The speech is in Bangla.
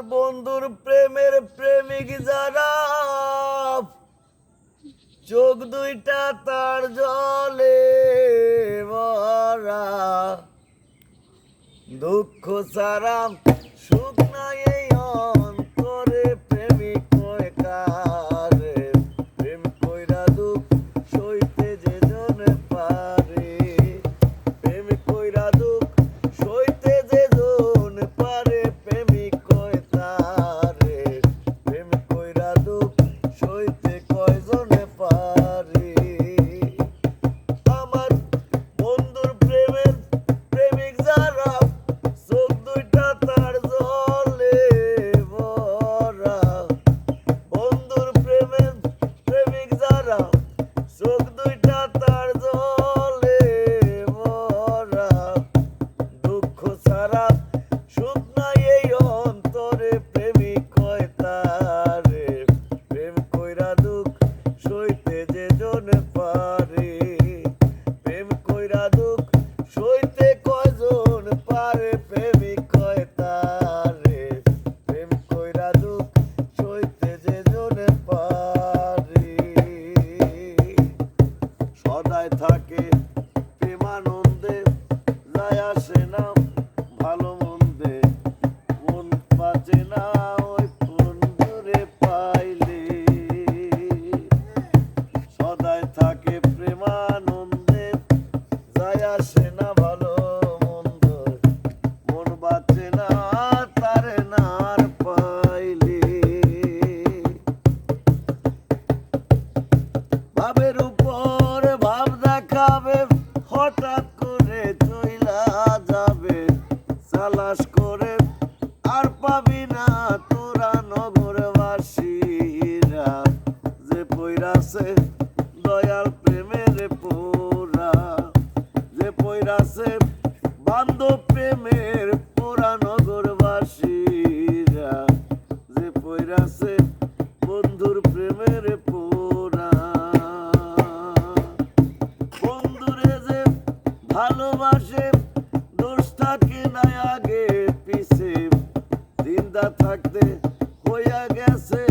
আমার বন্ধুর প্রেমের প্রেমিক যারা চোখ দুইটা তার জলে ভরা। দুঃখ সারা শুকনা পারে আসে না ভালো মন্দ। মন বাঁচে না, তারে না আর পাইলে। ভাবের উপর ভাব দেখাবে, হঠাৎ করে চইলা যাবে। সালাস করে আর পাবি না তোরা নগরবাসীরা। যে পইরাছে দয়াল যে পইরাছে বান্ধব প্রেমের পোরা নগরবাসীরা যে। পইরাছে বন্ধুর প্রেমের পোরা। বন্ধুরে যে ভালোবাসে, দোষ থাকে না আগে পিছে। জিন্দা থাকতে হইয়া গেছে